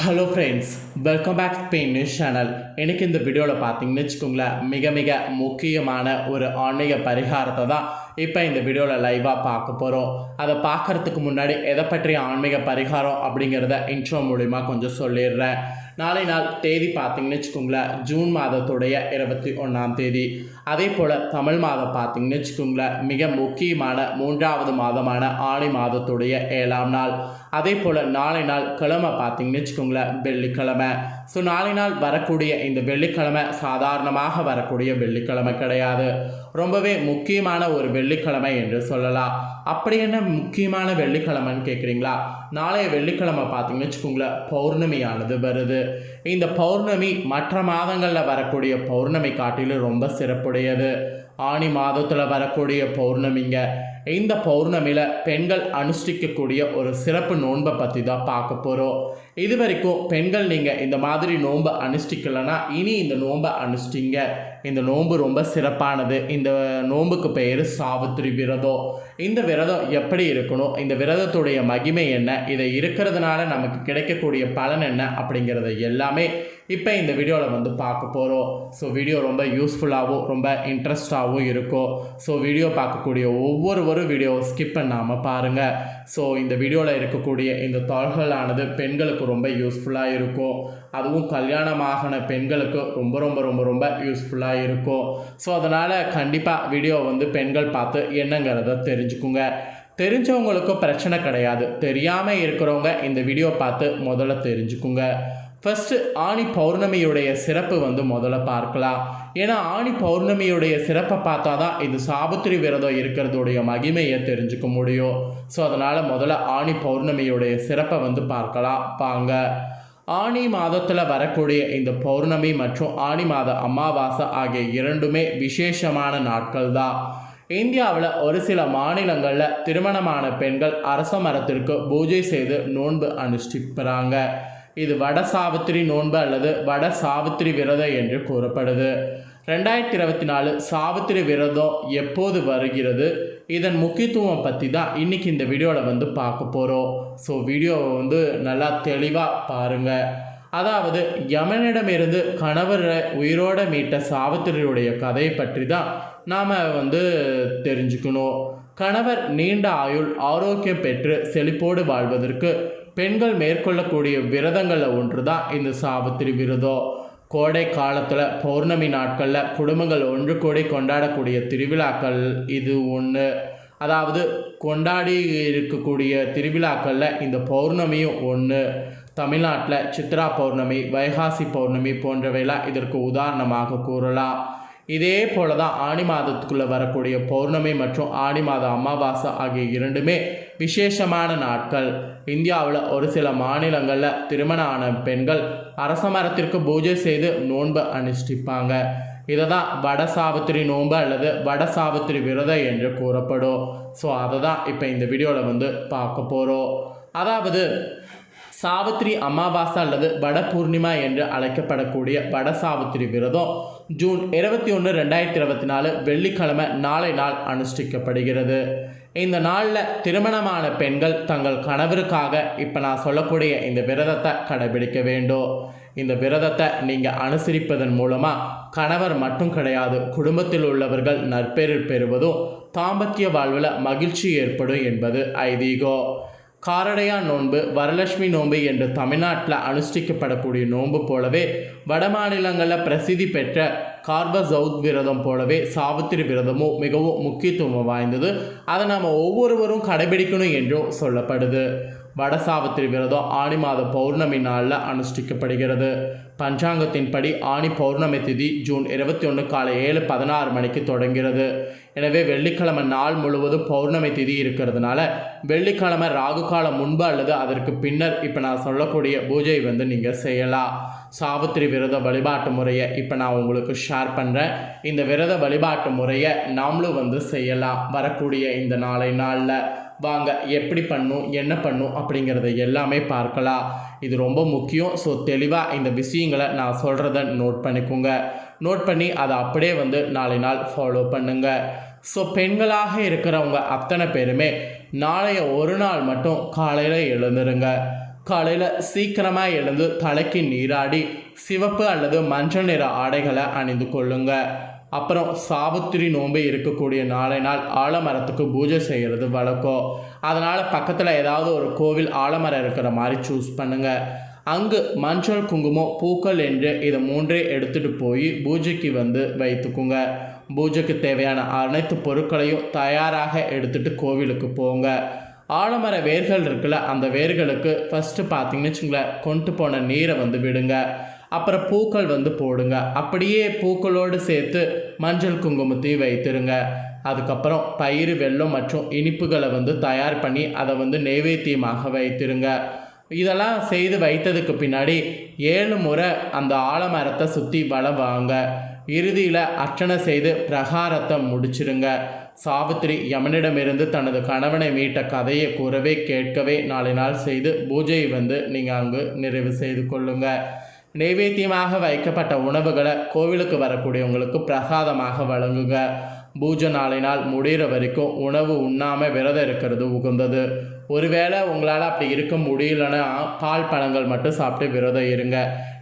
Hello friends welcome back pain news channel எனக்கு இந்த வீடியோவில் பார்த்தீங்கன்னு வச்சுக்கோங்களேன் மிக மிக முக்கியமான ஒரு ஆன்மீக பரிகாரத்தை தான் இப்போ இந்த வீடியோவில் லைவாக பார்க்க போகிறோம் அதை பார்க்கறதுக்கு முன்னாடி எதை பற்றிய ஆன்மீக பரிகாரம் அப்படிங்கிறத இன்ட்ரோ மூலிமா கொஞ்சம் சொல்லிடுறேன். நாளை நாள் தேதி பார்த்தீங்கன்னு வச்சுக்கோங்களேன் ஜூன் மாதத்துடைய இருபத்தி ஒன்றாம் தேதி. அதே போல் தமிழ் மாதம் பார்த்தீங்கன்னு வச்சுக்கோங்களேன் மிக முக்கியமான மூன்றாவது மாதமான ஆணி மாதத்துடைய ஏழாம் நாள். அதே போல் நாளை நாள் கிழமை பார்த்தீங்கன்னு வச்சுக்கோங்களேன் வெள்ளிக்கிழமை. ஸோ நாளை நாள் வரக்கூடிய இந்த வெள்ளிக்கிழமை சாதாரணமாக வரக்கூடிய வெள்ளிக்கிழமை கிடையாது. ரொம்பவே முக்கியமான ஒரு வெள்ளிக்கிழமை என்று சொல்லலாம். அப்படி என்ன முக்கியமான வெள்ளிக்கிழமைன்னு கேட்குறீங்களா? நாளைய வெள்ளிக்கிழமை பார்த்தீங்கன்னு வச்சுக்கோங்களேன் பௌர்ணமியானது வருது. இந்த பௌர்ணமி மற்ற மாதங்களில் வரக்கூடிய பௌர்ணமி காட்டிலும் ரொம்ப சிறப்புடையது. ஆணி மாதத்தில் வரக்கூடிய பௌர்ணமிங்க. இந்த பௌர்ணமியில் பெண்கள் அனுஷ்டிக்கக்கூடிய ஒரு சிறப்பு நோன்பை பற்றி தான் பார்க்க போகிறோம் இது வரைக்கும் பெண்கள் நீங்கள் இந்த மாதிரி நோன்பை அனுஷ்டிக்கலைன்னா இனி இந்த நோன்பை அனுஷ்டிங்க. இந்த நோன்பு ரொம்ப சிறப்பானது. இந்த நோன்புக்கு பெயர் சாவித்திரி விரதம். இந்த விரதம் எப்படி இருக்கணும்? இந்த விரதத்துடைய மகிமை என்ன? இதை இருக்கிறதுனால நமக்கு கிடைக்கக்கூடிய பலன் என்ன? அப்படிங்கிறத எல்லாமே இப்போ இந்த வீடியோவில் வந்து பார்க்க போகிறோம் ஸோ வீடியோ ரொம்ப யூஸ்ஃபுல்லாகவும் ரொம்ப இன்ட்ரெஸ்டாகவும் இருக்கும். ஸோ வீடியோ பார்க்கக்கூடிய ஒவ்வொருவரும் வீடியோ ஸ்கிப் பண்ணாமல் பாருங்கள் ஸோ இந்த வீடியோவில் இருக்கக்கூடிய இந்த தாள்களானது பெண்களுக்கு ரொம்ப யூஸ்ஃபுல்லாக இருக்கும். அதுவும் கல்யாணமாகின பெண்களுக்கு ரொம்ப ரொம்ப ரொம்ப ரொம்ப யூஸ்ஃபுல்லாக இருக்கும். ஸோ அதனால் கண்டிப்பாக வீடியோ வந்து பெண்கள் பார்த்து என்னங்கிறத தெரிஞ்சுக்குங்க. தெரிஞ்சவங்களுக்கும் பிரச்சனை கிடையாது. தெரியாமல் இருக்கிறவங்க இந்த வீடியோ பார்த்து முதல்ல தெரிஞ்சுக்குங்க. ஃபஸ்ட்டு ஆணி பௌர்ணமியுடைய சிறப்பு வந்து முதல்ல பார்க்கலாம். ஏன்னா ஆணி பௌர்ணமியுடைய சிறப்பை பார்த்தா தான் இது சாவித்திரி விரதம் இருக்கிறதுடைய மகிமையை தெரிஞ்சுக்க முடியும். ஸோ அதனால் முதல்ல ஆணி பௌர்ணமியுடைய சிறப்பை வந்து பார்க்கலாம். பாங்க ஆணி மாதத்தில் வரக்கூடிய இந்த பௌர்ணமி மற்றும் ஆணி மாத அமாவாசை ஆகிய இரண்டுமே விசேஷமான நாட்கள் தான். இந்தியாவில் ஒரு சில மாநிலங்களில் திருமணமான பெண்கள் அரச மரத்திற்கு பூஜை செய்து நோன்பு அனுஷ்டிப்புறாங்க இது வட சாவித்திரி நோன்பு அல்லது வட சாவித்திரி விரதம் என்று கூறப்படுது. ரெண்டாயிரத்தி இருபத்தி நாலு சாவித்திரி விரதம் எப்போது வருகிறது? இதன் முக்கியத்துவம் பற்றி தான் இன்றைக்கி இந்த வீடியோவில் வந்து பார்க்க போகிறோம் ஸோ வீடியோவை வந்து நல்லா தெளிவாக பாருங்கள் அதாவது யமனிடமிருந்து கணவரை உயிரோட மீட்ட சாவித்திரியுடைய கதையை பற்றி தான் நாம் வந்து தெரிஞ்சுக்கணும். கணவர் நீண்ட ஆயுள் ஆரோக்கியம் பெற்று செழிப்போடு வாழ்வதற்கு பெண்கள் மேற்கொள்ளக்கூடிய விரதங்களில் ஒன்று தான் இந்த சாவித்திரி விரதம். கோடை காலத்தில் பௌர்ணமி நாட்களில் குடும்பங்கள் ஒன்று கூடி கொண்டாடக்கூடிய திருவிழாக்கள் இது ஒன்று அதாவது கொண்டாடி இருக்கக்கூடிய திருவிழாக்களில் இந்த பௌர்ணமியும் ஒன்று தமிழ்நாட்டில் சித்ரா பௌர்ணமி வைகாசி பௌர்ணமி போன்றவைலாம் இதற்கு உதாரணமாக கூறலாம். இதே போல தான் ஆணி மாதத்துக்குள்ளே வரக்கூடிய பௌர்ணமி மற்றும் ஆணி மாத அமாவாசை ஆகிய இரண்டுமே விசேஷமான நாட்கள். இந்தியாவில் ஒரு சில மாநிலங்களில் திருமணம் ஆன பெண்கள் அரச மரத்திற்கு பூஜை செய்து நோன்பு அனுஷ்டிப்பாங்க. இதை தான் வட சாவித்திரி நோன்பு அல்லது வட சாவித்திரி விரதம் என்று கூறப்படும். ஸோ அதை தான் இப்போ இந்த வீடியோவில் வந்து பார்க்க போகிறோம் அதாவது சாவித்திரி அமாவாசை அல்லது வட பூர்ணிமா என்று அழைக்கப்படக்கூடிய வட சாவித்திரி விரதம் ஜூன் இருபத்தி ஒன்று ரெண்டாயிரத்தி இருபத்தி நாலு வெள்ளிக்கிழமை நாளை நாள் அனுஷ்டிக்கப்படுகிறது. இந்த நாளில் திருமணமான பெண்கள் தங்கள் கணவருக்காக இப்போ நான் சொல்லக்கூடிய இந்த விரதத்தை கடைபிடிக்க வேண்டும். இந்த விரதத்தை நீங்கள் அனுசரிப்பதன் மூலமாக கணவர் மட்டும் கிடையாது குடும்பத்தில் உள்ளவர்கள் நற்பெயர் பெறுவதும் தாம்பத்திய வாழ்வில் மகிழ்ச்சி ஏற்படும் என்பது ஐதீகம். காரடையா நோன்பு வரலட்சுமி நோன்பு என்று தமிழ்நாட்டில் அனுஷ்டிக்கப்படக்கூடிய நோன்பு போலவே வட மாநிலங்களில் பிரசித்தி பெற்ற கார்பசவுத் விரதம் போலவே சாவித்திரி விரதமும் மிகவும் முக்கியத்துவம் வாய்ந்தது. அதை நாம் ஒவ்வொருவரும் கடைபிடிக்கணும் என்றும் சொல்லப்படுது. வட சாவித்திரி விரதம் ஆணி மாத பௌர்ணமி நாளில் அனுஷ்டிக்கப்படுகிறது. பஞ்சாங்கத்தின்படி ஆணி பௌர்ணமி திதி ஜூன் இருபத்தி ஒன்று காலை ஏழு பதினாறு மணிக்கு தொடங்கிறது. எனவே வெள்ளிக்கிழமை நாள் முழுவதும் பௌர்ணமி திதி இருக்கிறதுனால வெள்ளிக்கிழமை ராகு காலம் முன்பு அல்லது அதற்கு பின்னர் இப்போ நான் சொல்லக்கூடிய பூஜை வந்து நீங்கள் செய்யலாம். சாவித்திரி விரத வழிபாட்டு முறையை இப்போ நான் உங்களுக்கு ஷேர் பண்ணுறேன் இந்த விரத வழிபாட்டு முறையை நாமளும் வந்து செய்யலாம். வரக்கூடிய இந்த நாளை நாளில் வாங்க எப்படி பண்ணும் என்ன பண்ணும் அப்படிங்கிறத எல்லாமே பார்க்கலாம். இது ரொம்ப முக்கியம். ஸோ தெளிவாக இந்த விஷயங்களை நான் சொல்கிறத நோட் பண்ணிக்கோங்க. நோட் பண்ணி அதை அப்படியே வந்து நாளை நாள் ஃபாலோ பண்ணுங்கள் ஸோ பெண்களாக இருக்கிறவங்க அத்தனை பேருமே நாளைய ஒரு நாள் மட்டும் காலையில் எழுந்துருங்க. காலையில் சீக்கிரமாக எழுந்து தலைக்கு நீராடி சிவப்பு அல்லது மஞ்சள் நிற ஆடைகளை அணிந்து கொள்ளுங்கள் அப்புறம் சாவித்திரி நோன்பு இருக்கக்கூடிய நாளை நாள் ஆலமரத்துக்கு பூஜை செய்கிறது வழக்கம். அதனால் பக்கத்தில் ஏதாவது ஒரு கோவில் ஆலமரம் இருக்கிற மாதிரி சூஸ் பண்ணுங்கள் அங்கு மஞ்சள் குங்குமம் பூக்கள் என்று இதை மூன்றே எடுத்துகிட்டு போய் பூஜைக்கு வந்து வைத்துக்குங்க. பூஜைக்கு தேவையான அனைத்து பொருட்களையும் தயாராக எடுத்துகிட்டு கோவிலுக்கு போங்க. ஆலமர வேர்கள் இருக்குல்ல அந்த வேர்களுக்கு ஃபஸ்ட்டு பார்த்தீங்கன்னு வச்சுங்களேன் கொண்டு போன நீரை வந்து விடுங்க. அப்புறம் பூக்கள் வந்து போடுங்க. அப்படியே பூக்களோடு சேர்த்து மஞ்சள் குங்குமத்தையும் வைத்திருங்க. அதுக்கப்புறம் பயிர் வெல்லம் மற்றும் இனிப்புகளை வந்து தயார் பண்ணி அதை வந்து நைவேத்தியமாக வைத்திருங்க. இதெல்லாம் செய்து வைத்ததுக்கு பின்னாடி ஏழு முறை அந்த ஆலமரத்தை சுற்றி வளம் வாங்க. இறுதியில் அர்ச்சனை செய்து பிரகாரத்தை முடிச்சிருங்க. சாவித்திரி யமனிடமிருந்து தனது கணவனை மீட்ட கதையை கூறவே கேட்கவே நாளை நாள் செய்து பூஜையை வந்து நீங்கள் அங்கு நிறைவு செய்து கொள்ளுங்கள் நைவேத்தியமாக வைக்கப்பட்ட உணவுகளை கோவிலுக்கு வரக்கூடியவங்களுக்கு பிரசாதமாக வழங்குங்க. பூஜை நாளை நாள் முடிகிற வரைக்கும் உணவு உண்ணாமல் விரதம் இருக்கிறது உகந்தது. ஒருவேளை உங்களால் அப்படி இருக்க முடியலன்னா பால் பழங்கள் மட்டும் சாப்பிட்டு விரதம் இருங்க.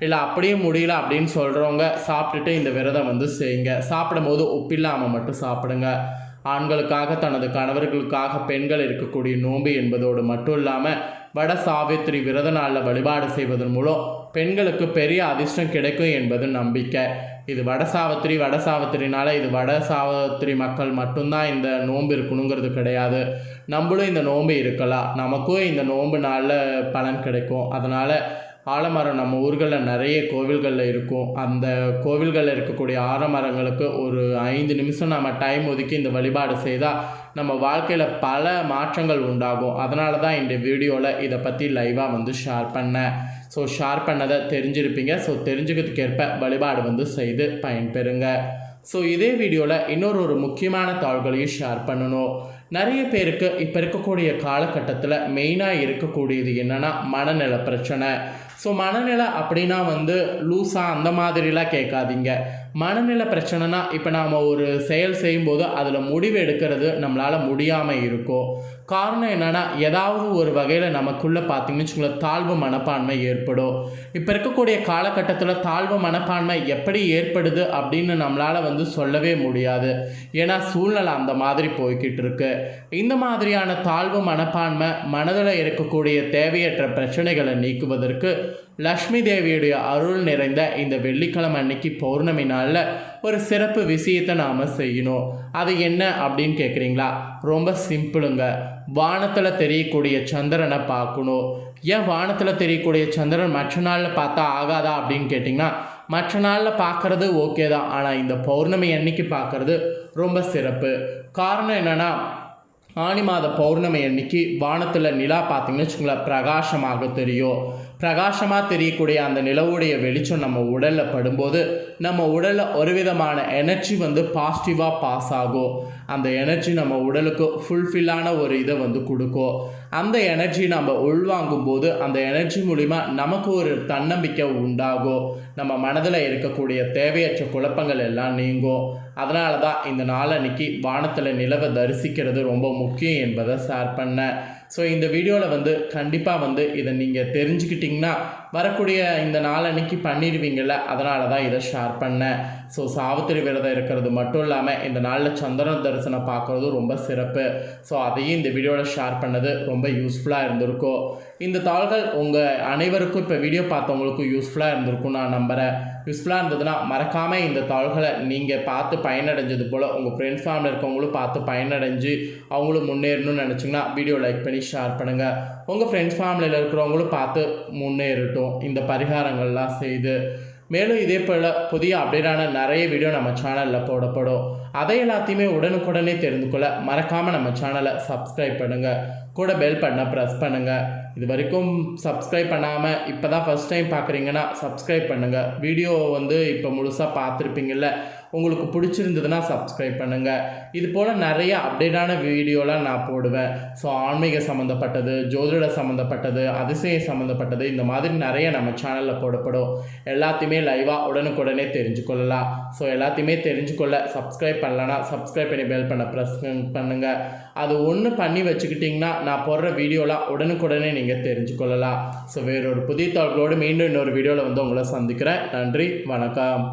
இல்லை அப்படியே முடியல அப்படின்னு சொல்கிறவங்க சாப்பிட்டுட்டு இந்த விரதம் வந்து செய்யுங்க. சாப்பிடும்போது உப்பில்லாமல் மட்டும் சாப்பிடுங்க. ஆண்களுக்காக தனது கணவர்களுக்காக பெண்கள் இருக்கக்கூடிய நோன்பு என்பதோடு மட்டும் இல்லாமல் வட சாவித்திரி விரத நாளில் வழிபாடு செய்வதன் மூலம் பெண்களுக்கு பெரிய அதிர்ஷ்டம் கிடைக்கும் என்பது நம்பிக்கை. இது வட சாவித்திரி வட சாவித்திரினால இது வட சாவித்திரி மக்கள் மட்டும்தான் இந்த நோன்பு இருக்கணுங்கிறது கிடையாது. நம்மளும் இந்த நோன்பு இருக்கலாம். நமக்கும் இந்த நோன்பு நாளில் பலன் கிடைக்கும். அதனால் ஆலமரம் நம்ம ஊர்களில் நிறைய கோவில்களில் இருக்கும். அந்த கோவில்களில் இருக்கக்கூடிய ஆலமரங்களுக்கு ஒரு ஐந்து நிமிஷம் நம்ம டைம் ஒதுக்கி இந்த வழிபாடு செய்தால் நம்ம வாழ்க்கையில் பல மாற்றங்கள் உண்டாகும். அதனால தான் இந்த வீடியோவில் இதை பற்றி லைவாக வந்து ஷேர் பண்ணேன். ஸோ ஷேர் பண்ணதை தெரிஞ்சிருப்பீங்க. ஸோ தெரிஞ்சுக்கிறதுக்கேற்ப வழிபாடு வந்து செய்து பயன்பெறுங்க. ஸோ இதே வீடியோவில் இன்னொரு ஒரு முக்கியமான தாள்களையும் ஷேர் பண்ணணும். நிறைய பேருக்கு இப்போ இருக்கக்கூடிய காலகட்டத்தில் மெயினாக இருக்கக்கூடியது என்னென்னா மனநல பிரச்சனை. ஸோ மனநிலை அப்படின்னா வந்து லூஸாக அந்த மாதிரிலாம் கேட்காதீங்க. மனநிலை பிரச்சனைனா இப்போ நாம் ஒரு செயல் செய்யும்போது அதில் முடிவு எடுக்கிறது நம்மளால் முடியாமல் இருக்கும். காரணம் என்னென்னா ஏதாவது ஒரு வகையில் நமக்குள்ளே பார்த்திங்கன்னு வச்சுக்கோங்களேன் தாழ்வு மனப்பான்மை ஏற்படும். இப்போ இருக்கக்கூடிய காலகட்டத்தில் தாழ்வு மனப்பான்மை எப்படி ஏற்படுது அப்படின்னு நம்மளால் வந்து சொல்லவே முடியாது. ஏன்னா சூழ்நிலை அந்த மாதிரி போய்கிட்டு இருக்கு. இந்த மாதிரியான தாழ்வு மனப்பான்மை மனதில் இருக்கக்கூடிய தேவையற்ற பிரச்சனைகளை நீக்குவதற்கு லக்ஷ்மி தேவியுடைய அருள் நிறைந்த இந்த வெள்ளிக்கிழமை அன்னைக்கு பௌர்ணமி நாளில் ஒரு சிறப்பு விஷயத்தை நாம் செய்யணும். அது என்ன அப்படின்னு கேட்குறீங்களா ரொம்ப சிம்பிளுங்க. வானத்தில் தெரியக்கூடிய சந்திரனை பார்க்கணும். ஏன் வானத்தில் தெரியக்கூடிய சந்திரன் மற்ற நாளில் பார்த்தா ஆகாதா அப்படின்னு கேட்டிங்கன்னா மற்ற நாளில் பார்க்குறது ஓகே தான். ஆனால் இந்த பௌர்ணமி அன்னைக்கு பார்க்குறது ரொம்ப சிறப்பு. காரணம் என்னென்னா ஆனி மாத பௌர்ணமி அன்னைக்கு வானத்தில் நிலா பார்த்தீங்கன்னு வச்சுக்கோங்களேன் பிரகாசமாக தெரியும். பிரகாசமாக தெரியக்கூடிய அந்த நிலவுடைய வெளிச்சம் நம்ம உடலில் படும்போது நம்ம உடலில் ஒரு விதமான எனர்ஜி வந்து பாசிட்டிவாக பாஸ் ஆகும். அந்த எனர்ஜி நம்ம உடலுக்கு ஃபுல்ஃபில்லான ஒரு இதை வந்து கொடுக்கும். அந்த எனர்ஜி நம்ம உள்வாங்கும் போது அந்த எனர்ஜி மூலிமா நமக்கு ஒரு தன்னம்பிக்கை உண்டாகும். நம்ம மனதில் இருக்கக்கூடிய தேவையற்ற குழப்பங்கள் எல்லாம் நீங்கும். அதனால தான் இந்த நாளன்னைக்கு வானத்தில் நிலவை தரிசிக்கிறது ரொம்ப முக்கியம் என்பதை ஷேர் பண்ணேன். ஸோ இந்த வீடியோவில் வந்து கண்டிப்பாக வந்து இதை நீங்கள் தெரிஞ்சுக்கிட்டிங்கன்னா வரக்கூடிய இந்த நாளன்னைக்கு பண்ணிடுவீங்கள்ல அதனால தான் இதை ஷேர் பண்ணேன் ஸோ சாவித்திரி விரதம் இருக்கிறது மட்டும் இல்லாமல் இந்த நாளில் சந்திர தரிசனம் பார்க்குறது ரொம்ப சிறப்பு. ஸோ அதையும் இந்த வீடியோவில் ஷேர் பண்ணது ரொம்ப யூஸ்ஃபுல்லாக இருந்திருக்கும். இந்த தாள்கள் உங்கள் அனைவருக்கும் இப்போ வீடியோ பார்த்தவங்களுக்கும் யூஸ்ஃபுல்லாக இருந்திருக்கும் நான் நம்புகிறேன் யூஸ்ஃபுல்லாக இருந்ததுன்னா மறக்காமல் இந்த தாள்களை நீங்கள் பார்த்து பயனடைஞ்சது போல் உங்கள் ஃப்ரெண்ட்ஸ் ஃபேமிலி இருக்கவங்களும் பார்த்து பயனடைஞ்சு அவங்களும் முன்னேறணும்னு நினச்சிங்கன்னா வீடியோ லைக் பண்ணி ஷேர் பண்ணுங்கள் உங்கள் ஃப்ரெண்ட்ஸ் ஃபேமிலியில் இருக்கிறவங்களும் பார்த்து முன்னேறட்டும். இந்த பரிகாரங்கள்லாம் செய்து. மேலும் இதே போல் புதிய அப்டேட்டான நிறைய வீடியோ நம்ம சேனலில் போடப்படும். அதை எல்லாத்தையுமே உடனுக்குடனே தெரிந்து கொள்ள மறக்காமல் நம்ம சேனலை சப்ஸ்கிரைப் பண்ணுங்கள் கூட பெல் பண்ண ப்ரெஸ் பண்ணுங்கள் இது வரைக்கும் சப்ஸ்கிரைப் பண்ணாமல் இப்போ தான் ஃபஸ்ட் டைம் பார்க்குறீங்கன்னா சப்ஸ்கிரைப் பண்ணுங்கள் வீடியோ வந்து இப்போ முழுசாக பார்த்துருப்பீங்கள்ல உங்களுக்கு பிடிச்சிருந்ததுன்னா சப்ஸ்கிரைப் பண்ணுங்கள் இது போல் நிறைய அப்டேட்டான வீடியோலாம் நான் போடுவேன். ஸோ ஆன்மீக சம்மந்தப்பட்டது ஜோதிட சம்மந்தப்பட்டது அதிசயம் சம்மந்தப்பட்டது இந்த மாதிரி நிறைய நம்ம சேனலில் போடப்படும். எல்லாத்தையுமே லைவாக உடனுக்குடனே தெரிஞ்சுக்கொள்ளலாம். ஸோ எல்லாத்தையுமே தெரிஞ்சுக்கொள்ள சப்ஸ்கிரைப் பண்ணலன்னா சப்ஸ்கிரைப் பண்ணி பெல் பண்ண ப்ரெஸ் பண்ணுங்கள் அது ஒன்று பண்ணி வச்சுக்கிட்டிங்கன்னா நான் போடுற வீடியோலாம் உடனுக்குடனே நீங்கள் தெரிஞ்சுக்கொள்ளலாம். ஸோ வேறொரு புதிய தகவலோடு மீண்டும் இன்னொரு வீடியோவில் வந்து உங்களை சந்திக்கிறேன். நன்றி வணக்கம்.